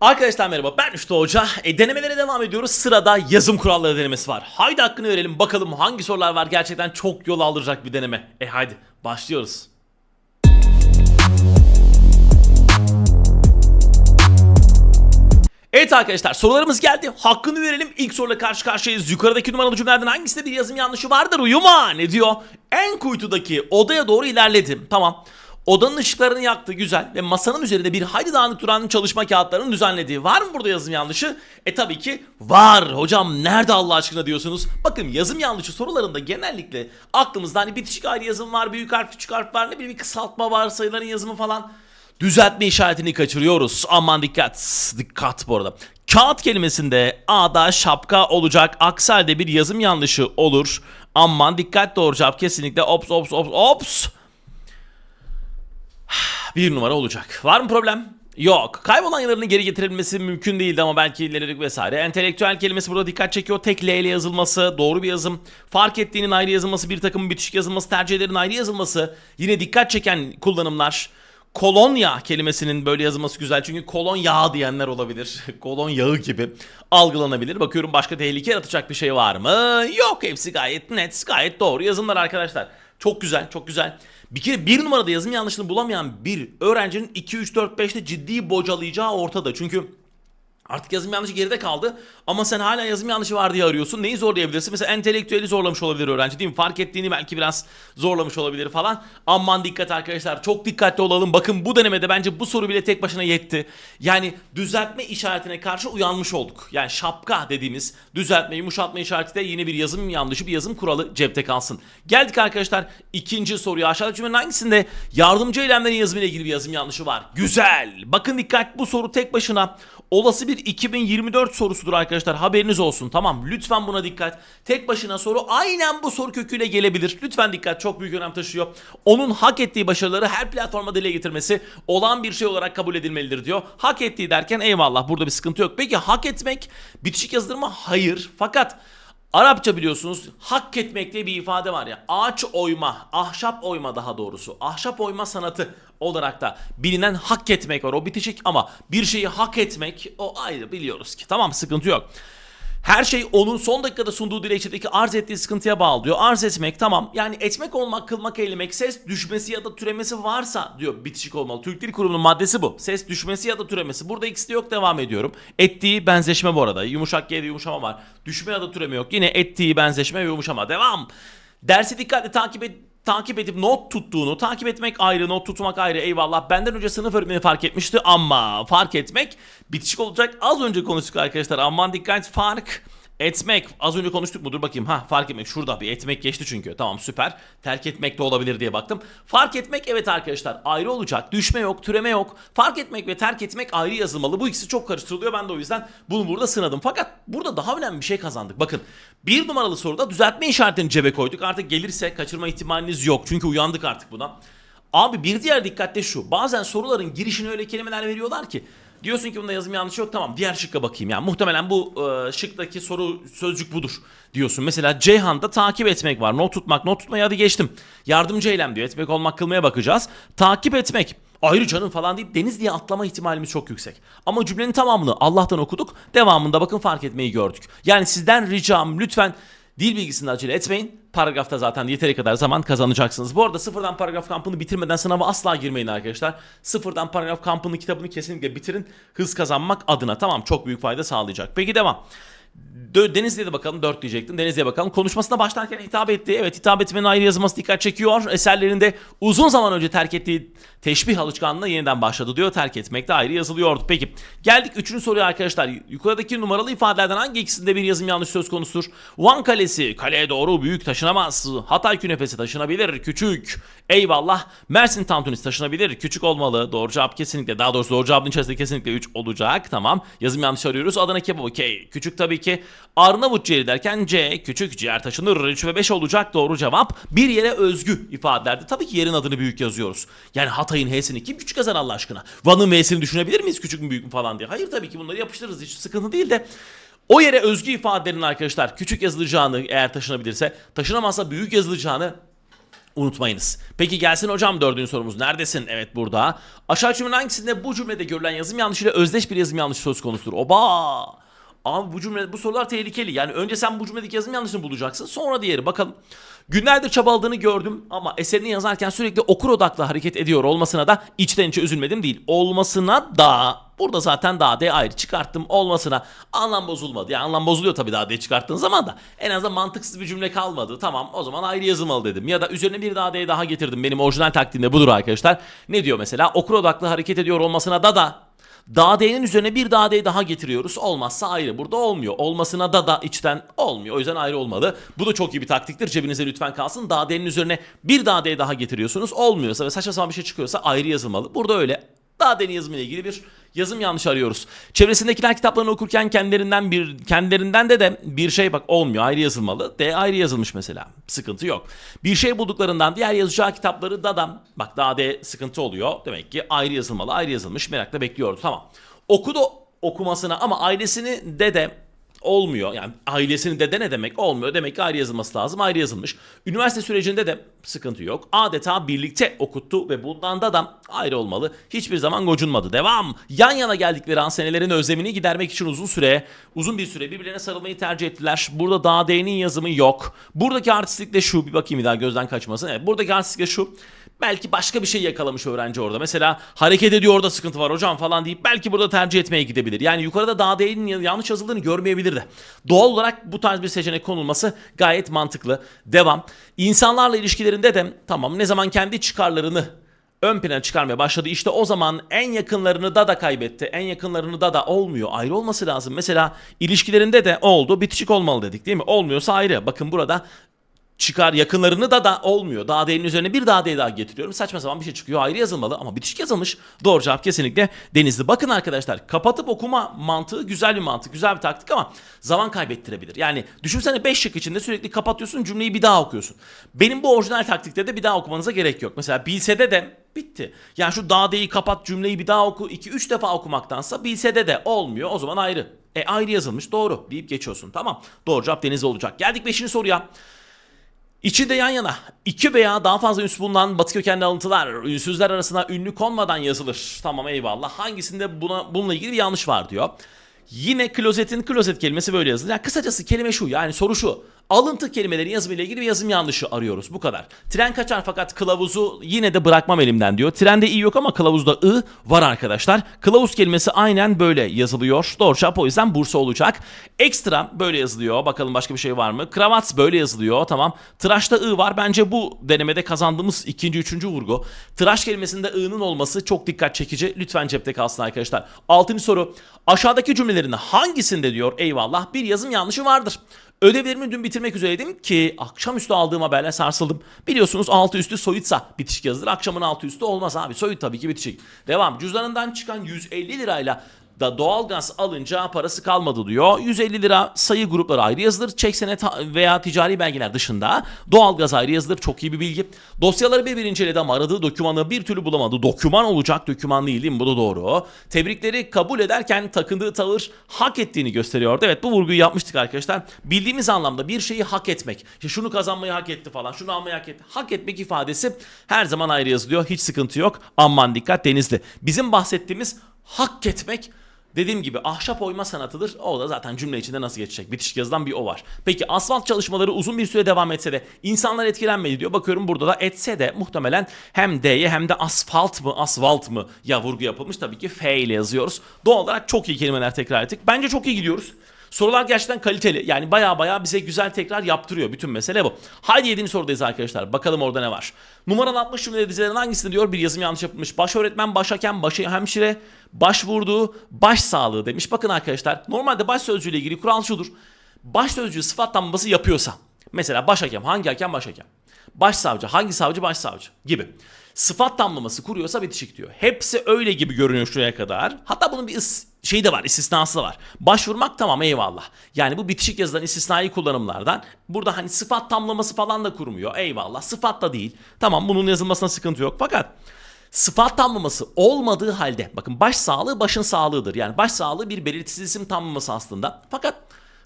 Arkadaşlar merhaba ben Üstü Hoca. E, denemelere devam ediyoruz. Sırada yazım kuralları denemesi var. Haydi hakkını verelim bakalım hangi sorular var. Gerçekten çok yol aldıracak bir deneme. E haydi başlıyoruz. Evet arkadaşlar sorularımız geldi. Hakkını verelim. İlk soruyla karşı karşıyayız. Yukarıdaki numaralı cümlelerden hangisinde bir yazım yanlışı vardır? Uyuma ne diyor? En kuytudaki odaya doğru ilerledim. Tamam. Odanın ışıklarını yaktı güzel ve masanın üzerinde bir hayli dağınık duran çalışma kağıtlarını düzenlediği. Var mı burada yazım yanlışı? E tabii ki var. Hocam nerede Allah aşkına diyorsunuz? Bakın yazım yanlışı sorularında genellikle aklımızda hani bitişik ayrı yazım var, büyük harf, küçük harf var, ne bileyim bir kısaltma var, sayıların yazımı falan. Düzeltme işaretini kaçırıyoruz. Aman dikkat. Dikkat bu arada. Kağıt kelimesinde A'da şapka olacak. Aksi bir yazım yanlışı olur. Aman dikkat doğru cevap kesinlikle ops ops ops ops. Bir numara olacak. Var mı problem? Yok. Kaybolan yazılarını geri getirilmesi mümkün değildi ama belki ilerledik vesaire. Entelektüel kelimesi burada dikkat çekiyor. Tek L ile yazılması, doğru bir yazım. Fark ettiğinin ayrı yazılması, bir takımın bitişik yazılması, tercihlerin ayrı yazılması. Yine dikkat çeken kullanımlar. Kolonya kelimesinin böyle yazılması güzel çünkü kolon yağı diyenler olabilir. kolon yağı gibi algılanabilir. Bakıyorum başka tehlike yaratacak bir şey var mı? Yok hepsi gayet net, gayet doğru yazımlar arkadaşlar. Çok güzel, çok güzel. Bir kere bir numarada yazım yanlışını bulamayan bir öğrencinin 2, 3, 4, 5'te ciddi bocalayacağı ortada. Çünkü Artık yazım yanlışı geride kaldı ama sen hala yazım yanlışı var diye arıyorsun. Neyi zorlayabilirsin? Mesela entelektüeli zorlamış olabilir öğrenci değil mi? Fark ettiğini belki biraz zorlamış olabilir falan. Aman dikkat arkadaşlar çok dikkatli olalım. Bakın bu denemede bence bu soru bile tek başına yetti. Yani düzeltme işaretine karşı uyanmış olduk. Yani şapka dediğimiz düzeltme, yumuşatma işareti de yine bir yazım yanlışı, bir yazım kuralı cepte kalsın. Geldik arkadaşlar ikinci soruya. Aşağıdaki cümlenin hangisinde yardımcı eylemlerin yazımıyla ilgili bir yazım yanlışı var? Güzel. Bakın dikkat bu soru tek başına olası bir 2024 sorusudur arkadaşlar. Haberiniz olsun. Tamam lütfen buna dikkat. Tek başına soru aynen bu soru köküyle gelebilir. Lütfen dikkat çok büyük önem taşıyor. Onun hak ettiği başarıları her platforma dile getirmesi olan bir şey olarak kabul edilmelidir diyor. Hak ettiği derken eyvallah burada bir sıkıntı yok. Peki hak etmek bitişik yazılır mı? Hayır. Fakat Arapça biliyorsunuz hak etmek diye bir ifade var ya. Ağaç oyma, ahşap oyma daha doğrusu. Ahşap oyma sanatı olarak da bilinen hak etmek var. O bitişik ama bir şeyi hak etmek o ayrı biliyoruz ki. Tamam sıkıntı yok. Her şey onun son dakikada sunduğu dilekçedeki arz ettiği sıkıntıya bağlı diyor. Arz etmek tamam. Yani etmek olmak, kılmak, eylemek, ses düşmesi ya da türemesi varsa diyor bitişik olmalı. Türk Dil Kurumu'nun maddesi bu. Ses düşmesi ya da türemesi. Burada ikisi de yok devam ediyorum. Ettiği benzeşme bu arada. Yumuşak G'de yumuşama var. Düşme ya da türeme yok. Yine ettiği benzeşme ve yumuşama. Devam. Dersi dikkatle takip et takip edip not tuttuğunu, takip etmek ayrı, not tutmak ayrı eyvallah. Benden önce sınıf öğretmeni fark etmişti ama fark etmek bitişik olacak. Az önce konuştuk arkadaşlar. Aman dikkat fark etmek. Az önce konuştuk mu? Dur bakayım. Ha fark etmek. Şurada bir etmek geçti çünkü. Tamam süper. Terk etmek de olabilir diye baktım. Fark etmek evet arkadaşlar ayrı olacak. Düşme yok, türeme yok. Fark etmek ve terk etmek ayrı yazılmalı. Bu ikisi çok karıştırılıyor. Ben de o yüzden bunu burada sınadım. Fakat burada daha önemli bir şey kazandık. Bakın bir numaralı soruda düzeltme işaretini cebe koyduk. Artık gelirse kaçırma ihtimaliniz yok. Çünkü uyandık artık buna. Abi bir diğer dikkatte şu. Bazen soruların girişine öyle kelimeler veriyorlar ki Diyorsun ki bunda yazım yanlış yok tamam diğer şıkka bakayım yani muhtemelen bu e, şıktaki soru sözcük budur diyorsun. Mesela Ceyhan'da takip etmek var not tutmak not tutmayı hadi geçtim. Yardımcı eylem diyor etmek olmak kılmaya bakacağız. Takip etmek ayrı canım falan deyip deniz diye atlama ihtimalimiz çok yüksek. Ama cümlenin tamamını Allah'tan okuduk devamında bakın fark etmeyi gördük. Yani sizden ricam lütfen Dil bilgisinde acele etmeyin. Paragrafta zaten yeteri kadar zaman kazanacaksınız. Bu arada sıfırdan paragraf kampını bitirmeden sınava asla girmeyin arkadaşlar. Sıfırdan paragraf kampını kitabını kesinlikle bitirin. Hız kazanmak adına. Tamam çok büyük fayda sağlayacak. Peki devam. Denizli'ye de bakalım 4 diyecektim. Denizli'ye bakalım. Konuşmasına başlarken hitap etti. Evet hitap etmenin ayrı yazılması dikkat çekiyor. Eserlerinde uzun zaman önce terk ettiği teşbih alışkanlığına yeniden başladı diyor. Terk etmek de ayrı yazılıyordu. Peki geldik 3. soruya arkadaşlar. Yukarıdaki numaralı ifadelerden hangi ikisinde bir yazım yanlış söz konusudur? Van Kalesi kaleye doğru büyük taşınamaz. Hatay künefesi taşınabilir. Küçük. Eyvallah. Mersin tantunisi taşınabilir. Küçük olmalı. Doğru cevap kesinlikle. Daha doğrusu doğru cevabın içerisinde kesinlikle 3 olacak. Tamam. Yazım yanlış arıyoruz. Adana kebabı K. Küçük tabii ki. Arnavut ciğeri derken C. Küçük ciğer taşınır. 3 ve 5 olacak. Doğru cevap. Bir yere özgü ifadelerde. Tabii ki yerin adını büyük yazıyoruz. Yani Hatay'ın H'sini kim küçük yazar Allah aşkına? Van'ın V'sini düşünebilir miyiz küçük mü büyük mü falan diye. Hayır tabii ki bunları yapıştırırız. Hiç sıkıntı değil de. O yere özgü ifadelerin arkadaşlar küçük yazılacağını eğer taşınabilirse taşınamazsa büyük yazılacağını unutmayınız. Peki gelsin hocam dördüncü sorumuz. Neredesin? Evet burada. Aşağı cümlenin hangisinde bu cümlede görülen yazım yanlışıyla özdeş bir yazım yanlışı söz konusudur? Oba! Abi bu cümle bu sorular tehlikeli. Yani önce sen bu cümledeki yazım yanlışını bulacaksın. Sonra diğeri. Bakalım. Günlerdir çabaladığını gördüm ama eserini yazarken sürekli okur odaklı hareket ediyor olmasına da içten içe üzülmedim değil. Olmasına da burada zaten daha D ayrı çıkarttım olmasına anlam bozulmadı. Yani anlam bozuluyor tabii daha D çıkarttığın zaman da en azından mantıksız bir cümle kalmadı. Tamam o zaman ayrı yazılmalı dedim. Ya da üzerine bir daha D daha getirdim. Benim orijinal taktiğimde budur arkadaşlar. Ne diyor mesela? Okur odaklı hareket ediyor olmasına da da Dağ D'nin üzerine bir dağ D daha getiriyoruz. Olmazsa ayrı. Burada olmuyor. Olmasına da da içten olmuyor. O yüzden ayrı olmalı. Bu da çok iyi bir taktiktir. Cebinize lütfen kalsın. Dağ D'nin üzerine bir dağ D daha getiriyorsunuz. Olmuyorsa ve saçma sapan bir şey çıkıyorsa ayrı yazılmalı. Burada öyle. Dağ D'nin yazımıyla ilgili bir yazım yanlışı arıyoruz. Çevresindekiler kitaplarını okurken kendilerinden bir kendilerinden de de bir şey bak olmuyor. Ayrı yazılmalı. D ayrı yazılmış mesela. Sıkıntı yok. Bir şey bulduklarından diğer yazacağı kitapları da da bak daha D sıkıntı oluyor. Demek ki ayrı yazılmalı. Ayrı yazılmış. Merakla bekliyordu. Tamam. Okudu okumasına ama ailesini de de olmuyor. Yani ailesini dede ne demek? Olmuyor. Demek ki ayrı yazılması lazım. Ayrı yazılmış. Üniversite sürecinde de sıkıntı yok. Adeta birlikte okuttu ve bundan da da ayrı olmalı. Hiçbir zaman gocunmadı. Devam. Yan yana geldikleri an senelerin özlemini gidermek için uzun süre, uzun bir süre birbirlerine sarılmayı tercih ettiler. Burada daha D'nin yazımı yok. Buradaki artistlik de şu. Bir bakayım bir daha gözden kaçmasın. Evet, buradaki artistlik de şu. Belki başka bir şey yakalamış öğrenci orada. Mesela hareket ediyor orada sıkıntı var hocam falan deyip belki burada tercih etmeye gidebilir. Yani yukarıda daha D'nin yanlış yazıldığını görmeyebilir de. Doğal olarak bu tarz bir seçenek konulması gayet mantıklı. Devam. İnsanlarla ilişkilerinde de tamam ne zaman kendi çıkarlarını ön plana çıkarmaya başladı. İşte o zaman en yakınlarını da da kaybetti. En yakınlarını da da olmuyor. Ayrı olması lazım. Mesela ilişkilerinde de oldu. Bitişik olmalı dedik değil mi? Olmuyorsa ayrı. Bakın burada çıkar yakınlarını da da olmuyor. Daha değerin üzerine bir daha değer daha getiriyorum. Saçma sapan bir şey çıkıyor. Ayrı yazılmalı ama bitişik yazılmış. Doğru cevap kesinlikle denizli. Bakın arkadaşlar kapatıp okuma mantığı güzel bir mantık. Güzel bir taktik ama zaman kaybettirebilir. Yani düşünsene 5 şık içinde sürekli kapatıyorsun cümleyi bir daha okuyorsun. Benim bu orijinal taktikte de bir daha okumanıza gerek yok. Mesela bilsede de bitti. Yani şu daha deği kapat cümleyi bir daha oku 2-3 defa okumaktansa bilsede de olmuyor. O zaman ayrı. E ayrı yazılmış doğru deyip geçiyorsun. Tamam. Doğru cevap denizli olacak. Geldik 5. soruya. İçi de yan yana. iki veya daha fazla üns bulunan batı kökenli alıntılar ünsüzler arasına ünlü konmadan yazılır. Tamam eyvallah. Hangisinde buna bununla ilgili bir yanlış var diyor. Yine klozetin klozet kelimesi böyle yazılır. Yani kısacası kelime şu yani soru şu. Alıntı kelimelerin yazımıyla ilgili bir yazım yanlışı arıyoruz. Bu kadar. Tren kaçar fakat kılavuzu yine de bırakmam elimden diyor. Trende i yok ama kılavuzda ı var arkadaşlar. Kılavuz kelimesi aynen böyle yazılıyor. Doğru cevap o yüzden Bursa olacak. Ekstra böyle yazılıyor. Bakalım başka bir şey var mı? Kravat böyle yazılıyor. Tamam. Tıraşta ı var. Bence bu denemede kazandığımız ikinci, üçüncü vurgu. Tıraş kelimesinde i'nın olması çok dikkat çekici. Lütfen cepte kalsın arkadaşlar. Altıncı soru. Aşağıdaki cümlelerin hangisinde diyor eyvallah bir yazım yanlışı vardır. Ödevlerimi dün bitirmek üzereydim ki akşamüstü aldığım haberle sarsıldım. Biliyorsunuz altı üstü soyutsa bitişik yazılır. Akşamın altı üstü olmaz abi. Soyut tabii ki bitişik. Devam. Cüzdanından çıkan 150 lirayla da doğalgaz alınca parası kalmadı diyor. 150 lira sayı grupları ayrı yazılır. Çek senet veya ticari belgeler dışında doğalgaz ayrı yazılır. Çok iyi bir bilgi. Dosyaları bir bir inceledi ama aradığı dokümanı bir türlü bulamadı. Doküman olacak doküman değil değil mi? Bu da doğru. Tebrikleri kabul ederken takındığı tavır hak ettiğini gösteriyordu. Evet bu vurguyu yapmıştık arkadaşlar. Bildiğimiz anlamda bir şeyi hak etmek. İşte şunu kazanmayı hak etti falan. Şunu almayı hak etti. Hak etmek ifadesi her zaman ayrı yazılıyor. Hiç sıkıntı yok. Aman dikkat denizli. Bizim bahsettiğimiz hak etmek Dediğim gibi ahşap oyma sanatıdır. O da zaten cümle içinde nasıl geçecek? Bitişik yazıdan bir o var. Peki asfalt çalışmaları uzun bir süre devam etse de insanlar etkilenmedi diyor. Bakıyorum burada da etse de muhtemelen hem D'ye hem de asfalt mı asfalt mı ya vurgu yapılmış. Tabii ki F ile yazıyoruz. Doğal olarak çok iyi kelimeler tekrar ettik. Bence çok iyi gidiyoruz. Sorular gerçekten kaliteli. Yani baya baya bize güzel tekrar yaptırıyor. Bütün mesele bu. Haydi 7. sorudayız arkadaşlar. Bakalım orada ne var. Numaralı 60 cümle dizilerinden hangisinde diyor bir yazım yanlış yapılmış. Baş öğretmen, baş hakem, baş hemşire, başvurduğu, baş sağlığı demiş. Bakın arkadaşlar normalde baş sözcüğüyle ilgili kural şudur. Baş sözcüğü sıfatlanması yapıyorsa. Mesela baş hakem hangi hakem baş hakem. Başsavcı hangi savcı başsavcı gibi. Sıfat tamlaması kuruyorsa bitişik diyor. Hepsi öyle gibi görünüyor şuraya kadar. Hatta bunun bir is- şey de var, istisnası da var. Başvurmak tamam eyvallah. Yani bu bitişik yazılan istisnai kullanımlardan burada hani sıfat tamlaması falan da kurmuyor. Eyvallah. Sıfat da değil. Tamam bunun yazılmasına sıkıntı yok. Fakat sıfat tamlaması olmadığı halde bakın baş sağlığı başın sağlığıdır. Yani baş sağlığı bir belirtisiz isim tamlaması aslında. Fakat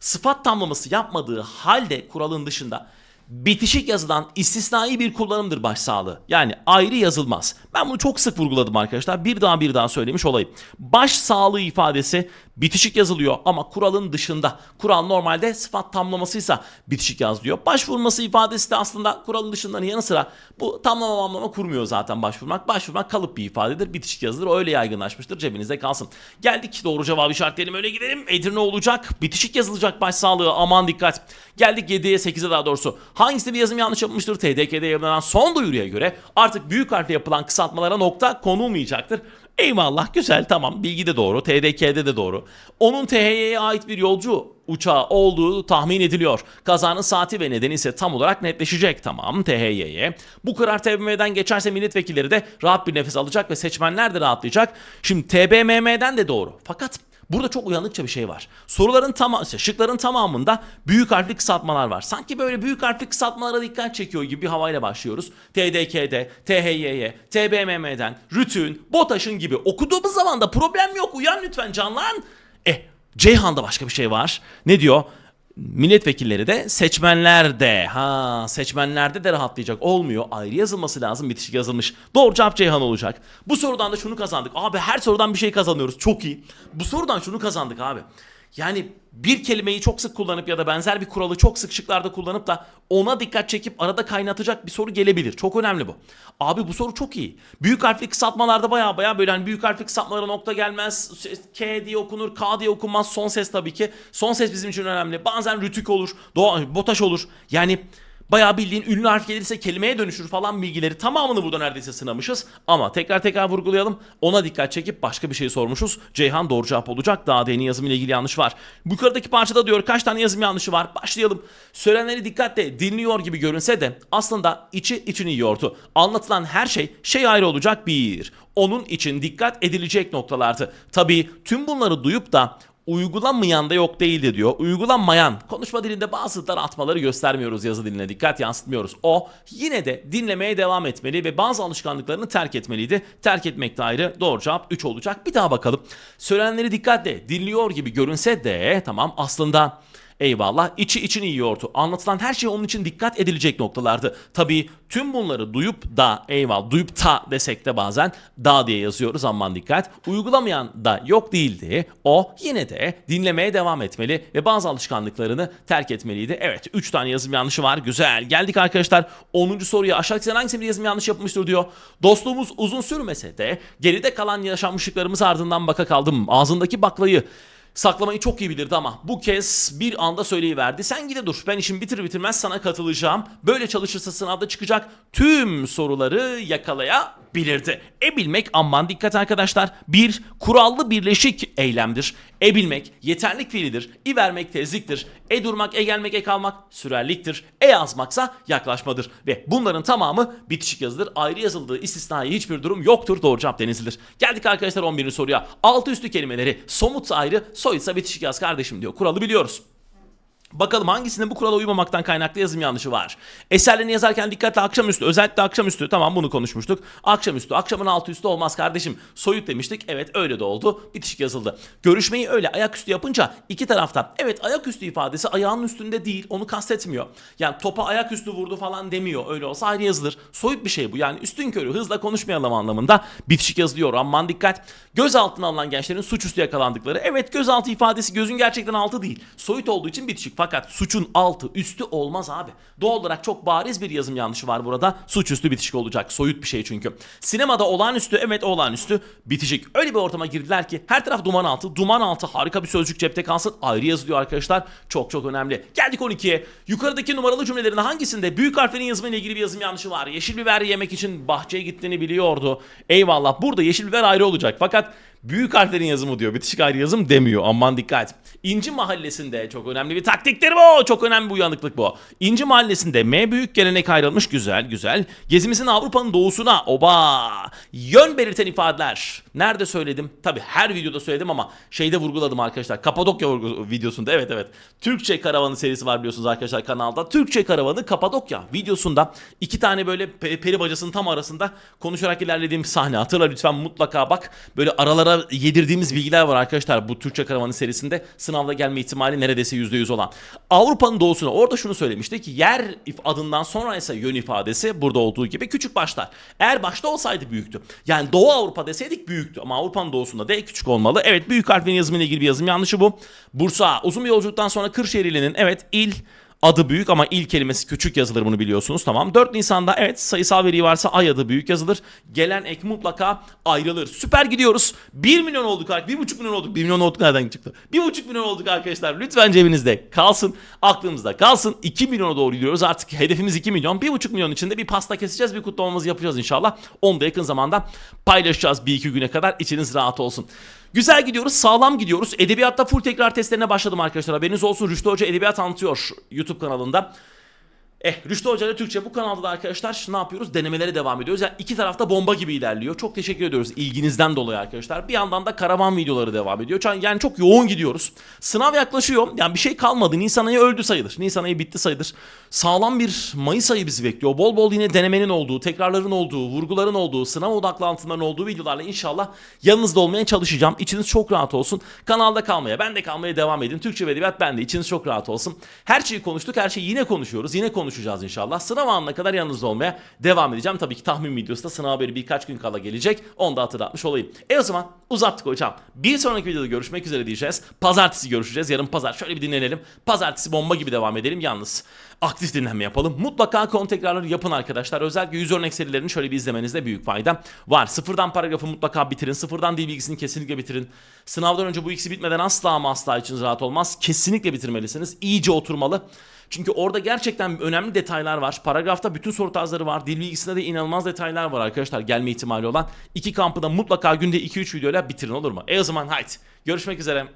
sıfat tamlaması yapmadığı halde kuralın dışında bitişik yazılan istisnai bir kullanımdır başsağlığı. Yani ayrı yazılmaz. Ben bunu çok sık vurguladım arkadaşlar. Bir daha bir daha söylemiş olayım. Baş sağlığı ifadesi bitişik yazılıyor ama kuralın dışında. Kural normalde sıfat tamlamasıysa bitişik yazılıyor. Başvurması ifadesi de aslında kuralın dışından yanı sıra bu tamlama mamlama kurmuyor zaten başvurmak. Başvurmak kalıp bir ifadedir. Bitişik yazılır. Öyle yaygınlaşmıştır. Cebinizde kalsın. Geldik doğru cevabı işaretleyelim. Öyle gidelim. Edirne olacak. Bitişik yazılacak başsağlığı. Aman dikkat. Geldik 7'ye 8'e daha doğrusu. Hangisi bir yazım yanlış yapılmıştır? TDK'de yayınlanan son duyuruya göre artık büyük harfle yapılan kısaltmalara nokta konulmayacaktır. Eyvallah güzel tamam bilgi de doğru TDK'de de doğru. Onun THY'ye ait bir yolcu uçağı olduğu tahmin ediliyor. Kazanın saati ve nedeni ise tam olarak netleşecek tamam THY'ye. Bu karar TBMM'den geçerse milletvekilleri de rahat bir nefes alacak ve seçmenler de rahatlayacak. Şimdi TBMM'den de doğru. Fakat Burada çok uyanıkça bir şey var. Soruların tamamı, şıkların tamamında büyük harfli kısaltmalar var. Sanki böyle büyük harfli kısaltmalara dikkat çekiyor gibi bir havayla başlıyoruz. TDK'de, THY'ye, TBMM'den, Rütün, BOTAŞ'ın gibi okuduğumuz zaman da problem yok. Uyan lütfen canlan. Eh, Ceyhan'da başka bir şey var. Ne diyor? Milletvekilleri de seçmenler de. Ha seçmenlerde de rahatlayacak. Olmuyor. Ayrı yazılması lazım. Bitişik yazılmış. Doğru cevap Ceyhan olacak. Bu sorudan da şunu kazandık. Abi her sorudan bir şey kazanıyoruz. Çok iyi. Bu sorudan şunu kazandık abi yani bir kelimeyi çok sık kullanıp ya da benzer bir kuralı çok sık şıklarda kullanıp da ona dikkat çekip arada kaynatacak bir soru gelebilir. Çok önemli bu. Abi bu soru çok iyi. Büyük harfli kısaltmalarda baya baya böyle hani büyük harfli kısaltmalara nokta gelmez. K diye okunur, K diye okunmaz. Son ses tabii ki. Son ses bizim için önemli. Bazen rütük olur, doğa, botaş olur. Yani Bayağı bildiğin ünlü harf gelirse kelimeye dönüşür falan bilgileri tamamını burada neredeyse sınamışız. Ama tekrar tekrar vurgulayalım. Ona dikkat çekip başka bir şey sormuşuz. Ceyhan doğru cevap olacak. Daha deni yazım ile ilgili yanlış var. Bu yukarıdaki parçada diyor kaç tane yazım yanlışı var. Başlayalım. Söylenenleri dikkatle dinliyor gibi görünse de aslında içi içini yiyordu. Anlatılan her şey şey ayrı olacak bir. Onun için dikkat edilecek noktalardı. Tabii tüm bunları duyup da Uygulanmayan da yok değildi diyor. Uygulanmayan konuşma dilinde bazı daraltmaları göstermiyoruz yazı diline dikkat yansıtmıyoruz. O yine de dinlemeye devam etmeli ve bazı alışkanlıklarını terk etmeliydi. Terk etmek de. Doğru cevap 3 olacak. Bir daha bakalım. Söylenenleri dikkatle dinliyor gibi görünse de tamam aslında Eyvallah içi içini yiyordu. Anlatılan her şey onun için dikkat edilecek noktalardı. Tabii tüm bunları duyup da eyvallah duyup ta desek de bazen da diye yazıyoruz aman dikkat. Uygulamayan da yok değildi. O yine de dinlemeye devam etmeli ve bazı alışkanlıklarını terk etmeliydi. Evet 3 tane yazım yanlışı var güzel. Geldik arkadaşlar 10. soruya aşağıdakilerden hangisi bir yazım yanlış yapılmıştır diyor. Dostluğumuz uzun sürmese de geride kalan yaşanmışlıklarımız ardından baka kaldım. Ağzındaki baklayı Saklamayı çok iyi bilirdi ama bu kez bir anda söyleyiverdi. Sen gide dur ben işimi bitir bitirmez sana katılacağım. Böyle çalışırsa sınavda çıkacak tüm soruları yakalayabilirdi. E bilmek aman dikkat arkadaşlar. Bir kurallı birleşik eylemdir. E bilmek yeterlik fiilidir. İ vermek tezliktir. E durmak, e gelmek, e kalmak sürerliktir. E yazmaksa yaklaşmadır. Ve bunların tamamı bitişik yazıdır. Ayrı yazıldığı istisnai hiçbir durum yoktur. Doğru cevap denizlidir. Geldik arkadaşlar 11. soruya. Altı üstü kelimeleri somut ayrı, soyutsa bitişik yaz kardeşim diyor. Kuralı biliyoruz. Bakalım hangisinde bu kurala uymamaktan kaynaklı yazım yanlışı var. Eserlerini yazarken dikkatle akşamüstü, özellikle akşamüstü, tamam bunu konuşmuştuk. Akşamüstü, akşamın altı üstü olmaz kardeşim. Soyut demiştik, evet öyle de oldu. Bitişik yazıldı. Görüşmeyi öyle ayaküstü yapınca iki tarafta, evet ayaküstü ifadesi ayağının üstünde değil, onu kastetmiyor. Yani topa ayaküstü vurdu falan demiyor, öyle olsa ayrı yazılır. Soyut bir şey bu, yani üstün körü hızla konuşmayalım anlamında bitişik yazılıyor. Aman dikkat. Gözaltına alınan gençlerin suçüstü yakalandıkları, evet gözaltı ifadesi gözün gerçekten altı değil. Soyut olduğu için bitişik. Fakat suçun altı üstü olmaz abi. Doğal olarak çok bariz bir yazım yanlışı var burada. Suçüstü bitişik olacak. Soyut bir şey çünkü. Sinemada olağanüstü evet olağanüstü bitişik. Öyle bir ortama girdiler ki her taraf duman altı. Duman altı harika bir sözcük cepte kalsın. Ayrı yazılıyor arkadaşlar. Çok çok önemli. Geldik 12'ye. Yukarıdaki numaralı cümlelerin hangisinde büyük harflerin yazımıyla ilgili bir yazım yanlışı var? Yeşil biber yemek için bahçeye gittiğini biliyordu. Eyvallah. Burada yeşil biber ayrı olacak. Fakat Büyük harflerin yazımı diyor. Bitişik ayrı yazım demiyor. Aman dikkat. İnci mahallesinde çok önemli bir taktiktir bu. Çok önemli bir uyanıklık bu. İnci mahallesinde M büyük gelenek ayrılmış. Güzel güzel. Gezimizin Avrupa'nın doğusuna oba. Yön belirten ifadeler. Nerede söyledim? Tabi her videoda söyledim ama şeyde vurguladım arkadaşlar. Kapadokya videosunda. Evet evet. Türkçe karavanı serisi var biliyorsunuz arkadaşlar kanalda. Türkçe karavanı Kapadokya videosunda iki tane böyle pe- peri bacasının tam arasında konuşarak ilerlediğim sahne. Hatırla lütfen mutlaka bak. Böyle aralara Sınavda yedirdiğimiz bilgiler var arkadaşlar bu Türkçe karavanı serisinde sınavda gelme ihtimali neredeyse %100 olan. Avrupa'nın doğusuna orada şunu söylemişti ki yer adından sonra ise yön ifadesi burada olduğu gibi küçük başlar. Eğer başta olsaydı büyüktü. Yani Doğu Avrupa deseydik büyüktü ama Avrupa'nın doğusunda D küçük olmalı. Evet büyük harflerin yazımıyla ilgili bir yazım yanlışı bu. Bursa uzun bir yolculuktan sonra Kırşehir ilinin evet il Adı büyük ama il kelimesi küçük yazılır bunu biliyorsunuz tamam. 4 Nisan'da evet sayısal veri varsa ay adı büyük yazılır. Gelen ek mutlaka ayrılır. Süper gidiyoruz. 1 milyon olduk artık. 1,5 milyon olduk. 1 milyon olduk nereden çıktı? 1,5 milyon olduk arkadaşlar. Lütfen cebinizde kalsın. Aklımızda kalsın. 2 milyona doğru gidiyoruz. Artık hedefimiz 2 milyon. 1,5 milyon içinde bir pasta keseceğiz. Bir kutlamamızı yapacağız inşallah. Onu da yakın zamanda paylaşacağız bir iki güne kadar. İçiniz rahat olsun. Güzel gidiyoruz, sağlam gidiyoruz. Edebiyatta full tekrar testlerine başladım arkadaşlar. Haberiniz olsun. Rüştü Hoca Edebiyat anlatıyor YouTube kanalında. Eh Rüştü Hoca ile Türkçe bu kanalda da arkadaşlar ne yapıyoruz? Denemelere devam ediyoruz. Yani iki tarafta bomba gibi ilerliyor. Çok teşekkür ediyoruz ilginizden dolayı arkadaşlar. Bir yandan da karavan videoları devam ediyor. Yani çok yoğun gidiyoruz. Sınav yaklaşıyor. Yani bir şey kalmadı. Nisan ayı öldü sayılır. Nisan ayı bitti sayılır. Sağlam bir Mayıs ayı bizi bekliyor. Bol bol yine denemenin olduğu, tekrarların olduğu, vurguların olduğu, sınav odaklantıların olduğu videolarla inşallah yanınızda olmaya çalışacağım. İçiniz çok rahat olsun. Kanalda kalmaya, ben de kalmaya devam edin. Türkçe ve Edebiyat ben de. İçiniz çok rahat olsun. Her şeyi konuştuk. Her şeyi yine konuşuyoruz. Yine konuşacağız inşallah. Sınav anına kadar yanınızda olmaya devam edeceğim. Tabii ki tahmin videosu da sınav haberi birkaç gün kala gelecek. Onu da hatırlatmış olayım. E o zaman uzattık hocam. Bir sonraki videoda görüşmek üzere diyeceğiz. Pazartesi görüşeceğiz. Yarın pazar şöyle bir dinlenelim. Pazartesi bomba gibi devam edelim. Yalnız aktif dinlenme yapalım. Mutlaka konu tekrarları yapın arkadaşlar. Özellikle yüz örnek serilerini şöyle bir izlemenizde büyük fayda var. Sıfırdan paragrafı mutlaka bitirin. Sıfırdan dil bilgisini kesinlikle bitirin. Sınavdan önce bu ikisi bitmeden asla ama asla içiniz rahat olmaz. Kesinlikle bitirmelisiniz. İyice oturmalı. Çünkü orada gerçekten önemli detaylar var. Paragrafta bütün soru tarzları var. Dil bilgisinde de inanılmaz detaylar var arkadaşlar gelme ihtimali olan. İki kampı da mutlaka günde 2-3 videoyla bitirin olur mu? E o zaman haydi. Görüşmek üzere.